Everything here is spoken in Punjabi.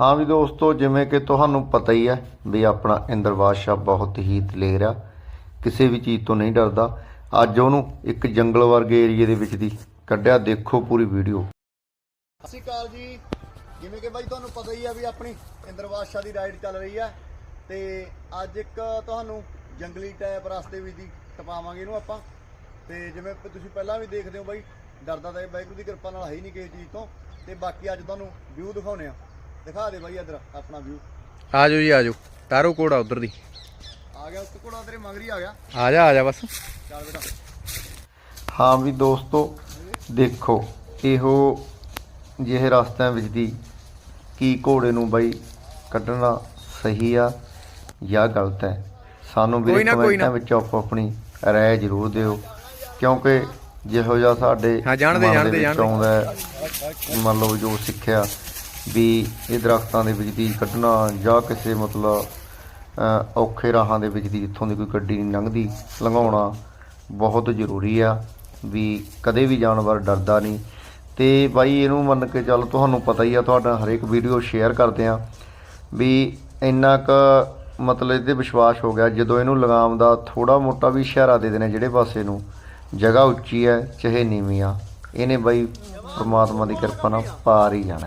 ਹਾਂ ਵੀ ਦੋਸਤੋ, ਜਿਵੇਂ ਕਿ ਤੁਹਾਨੂੰ ਪਤਾ ਹੀ ਹੈ ਵੀ ਆਪਣਾ ਇੰਦਰ ਬਾਦਸ਼ਾਹ ਬਹੁਤ ਹੀ ਦਲੇਰ ਆ। ਕਿਸੇ ਵੀ ਚੀਜ਼ ਤੋਂ ਨਹੀਂ ਡਰਦਾ। ਅੱਜ ਉਹਨੂੰ ਇੱਕ ਜੰਗਲ ਵਰਗੇ ਏਰੀਏ ਦੇ ਵਿੱਚ ਦੀ ਕੱਢਿਆ। ਦੇਖੋ ਪੂਰੀ ਵੀਡੀਓ। ਸਤਿ ਸ਼੍ਰੀ ਅਕਾਲ ਜੀ। ਜਿਵੇਂ ਕਿ ਬਾਈ, ਤੁਹਾਨੂੰ ਪਤਾ ਹੀ ਆ ਵੀ ਆਪਣੀ ਇੰਦਰ ਬਾਦਸ਼ਾਹ ਦੀ ਰਾਈਡ ਚੱਲ ਰਹੀ ਆ। ਤੇ ਅੱਜ ਇੱਕ ਤੁਹਾਨੂੰ ਜੰਗਲੀ ਟਾਈਪ ਰਸਤੇ ਵਿੱਚ ਦੀ ਟਪਾਵਾਂਗੇ ਇਹਨੂੰ ਆਪਾਂ। ਤੇ ਜਿਵੇਂ ਤੁਸੀਂ ਪਹਿਲਾਂ ਵੀ ਦੇਖਦੇ ਹੋ ਬਾਈ, ਡਰਦਾ ਤਾਂ ਇਹ ਵਾਹਿਗੁਰੂ ਦੀ ਕਿਰਪਾ ਨਾਲ ਹੈ ਹੀ ਨਹੀਂ ਕਿਸੇ ਚੀਜ਼ ਤੋਂ। ਤੇ ਬਾਕੀ ਅੱਜ ਤੁਹਾਨੂੰ ਵਿਊ ਦਿਖਾਉਨੇ ਆ। ਦਿਖਾ ਦੇ ਬਾਈ ਇਧਰ ਆਪਣਾ ਵਿਊ ਆ ਜਾਓ ਜੀ ਆ ਜਾਓ। ਤਾਰੋ ਕੋੜਾ ਉਧਰ ਦੀ। ਆ ਗਿਆ ਉਸ ਕੋੜਾ ਤੇਰੇ ਮਗਰੀ ਆ ਗਿਆ। ਆ ਜਾ ਆ ਜਾ ਬਸ। ਚੱਲ ਬੇਟਾ। ਹਾਂ ਵੀ ਦੋਸਤੋ ਦੇਖੋ ਇਹੋ ਜਿਹੇ ਰਸਤਿਆਂ ਵਿੱਚ ਦੀ ਕੀ ਘੋੜੇ ਨੂੰ ਬਈ ਕੱਢਣਾ ਸਹੀ ਆ ਜਾਂ ਗਲਤ ਹੈ। ਸਾਨੂੰ ਵੀ ਕਮੈਂਟਾਂ। ਵਿੱਚ ਆਪੋ ਆਪਣੀ ਰਾਏ ਜ਼ਰੂਰ ਦਿਓ ਕਿਉਂਕਿ ਜਿਹੋ ਜਿਹਾ ਸਾਡੇ ਹਾਂ, ਜਾਣਦੇ, ਜਾਣਦੇ, ਜਾਣਦੇ। ਮੰਨ ਲਓ ਜੋ ਸਿੱਖਿਆ ਵੀ ਇਹ ਦਰਖਤਾਂ ਦੇ ਵਿੱਚ ਦੀ ਕੱਢਣਾ ਜਾਂ ਕਿਸੇ ਮਤਲਬ ਔਖੇ ਰਾਹਾਂ ਦੇ ਵਿੱਚ ਦੀ ਜਿੱਥੋਂ ਦੀ ਕੋਈ ਗੱਡੀ ਨਹੀਂ ਲੰਘਦੀ, ਲੰਘਾਉਣਾ ਬਹੁਤ ਜ਼ਰੂਰੀ ਆ ਵੀ ਕਦੇ ਵੀ ਜਾਨਵਰ ਡਰਦਾ ਨਹੀਂ। ਤੇ ਬਾਈ, ਇਹਨੂੰ ਮੰਨ ਕੇ ਚੱਲ ਤੁਹਾਨੂੰ ਪਤਾ ਹੀ ਆ, ਤੁਹਾਡਾ ਹਰੇਕ ਵੀਡੀਓ ਸ਼ੇਅਰ ਕਰਦੇ ਆ ਵੀ ਇੰਨਾ ਕ ਮਤਲਬ ਇਹਦੇ ਵਿਸ਼ਵਾਸ ਹੋ ਗਿਆ, ਜਦੋਂ ਇਹਨੂੰ ਲਗਾਮ ਦਾ ਥੋੜਾ ਮੋਟਾ ਵੀ ਇਸ਼ਾਰਾ ਦੇ ਦੇਣਾ ਜਿਹੜੇ ਪਾਸੇ ਨੂੰ, ਜਗ੍ਹਾ ਉੱਚੀ ਹੈ ਚਾਹੇ ਨੀਵੀਂ ਆ। ਇਹਨੇ ਬਾਈ ਪਰਮਾਤਮਾ ਦੀ ਕਿਰਪਾ ਨਾਲ ਪਾਰ ਹੀ ਜਾਣਾ